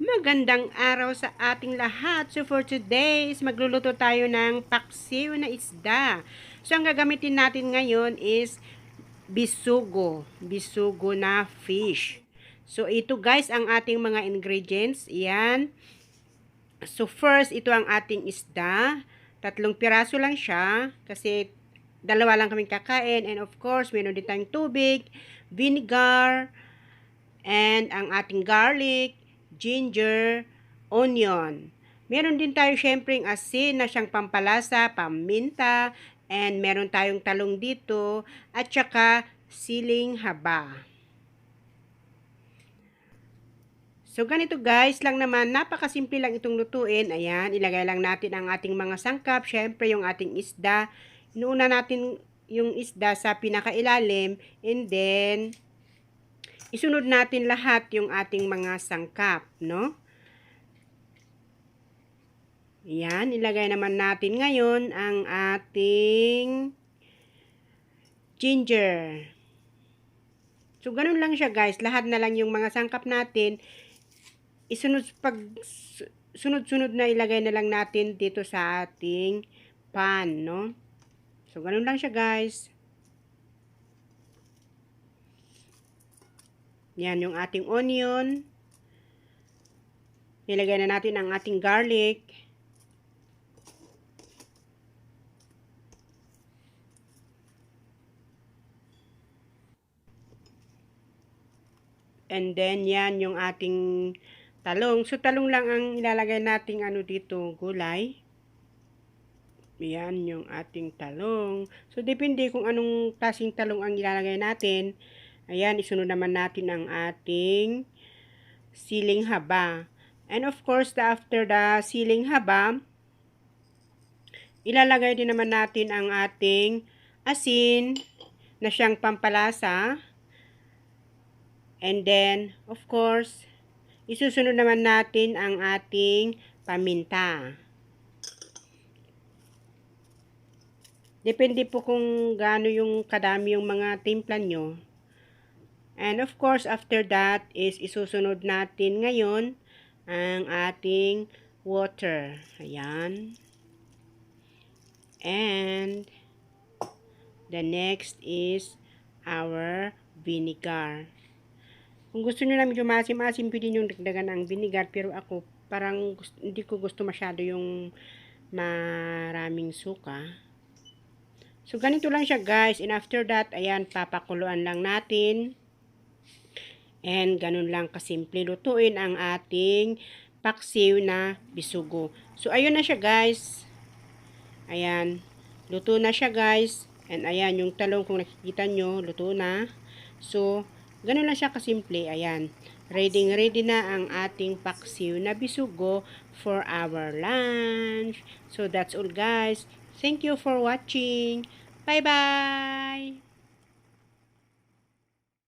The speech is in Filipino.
Magandang araw sa ating lahat. So for today is magluluto tayo ng paksiw na isda. So ang gagamitin natin ngayon is bisugo. Bisugo na fish. So ito guys ang ating mga ingredients. Yan. So first ito ang ating isda. Tatlong piraso lang siya kasi dalawa lang kami kakain and of course meron din tayong tubig, vinegar, and ang ating garlic, ginger, onion. Meron din tayo syempreng asin na siyang pampalasa, paminta, and meron tayong talong dito, at saka siling haba. So, ganito guys, lang naman, napakasimple lang itong lutuin. Ayan, ilagay lang natin ang ating mga sangkap. Syempre, yung ating isda. Inuuna natin yung isda sa pinakailalim, and then, isunod natin lahat yung ating mga sangkap, no? Yan, ilagay naman natin ngayon ang ating ginger. So, ganun lang siya guys. Lahat na lang yung mga sangkap natin. Isunod, pag sunod-sunod na ilagay na lang natin dito sa ating pan, no? So, ganun lang siya guys. Yan yung ating onion. Nilagay na natin ang ating garlic. And then, yan yung ating talong. So, talong lang ang ilalagay nating ano dito, gulay. Yan yung ating talong. So, depende kung anong klaseng talong ang ilalagay natin. Ayan, isunod naman natin ang ating siling haba. And of course, the after the siling haba, ilalagay din naman natin ang ating asin na siyang pampalasa. And then, of course, isusunod naman natin ang ating paminta. Depende po kung gaano yung kadami yung mga timpla nyo. And of course, after that is isusunod natin ngayon ang ating water. Ayan. And the next is our vinegar. Kung gusto niyo na medyo masim-asim, pwede nyo dagdagan ang vinegar. Pero ako, parang gusto, hindi ko gusto masyado yung maraming suka. So, ganito lang siya guys. And after that, ayan, papakuluan lang natin. And ganun lang kasimple lutuin ang ating paksiw na bisugo. So, ayun na siya guys. Ayan. Luto na siya guys. And ayan, yung talong kung nakikita nyo, luto na. So, ganun lang siya kasimple. Ayan. Ready ready na ang ating paksiw na bisugo for our lunch. So, that's all guys. Thank you for watching. Bye-bye!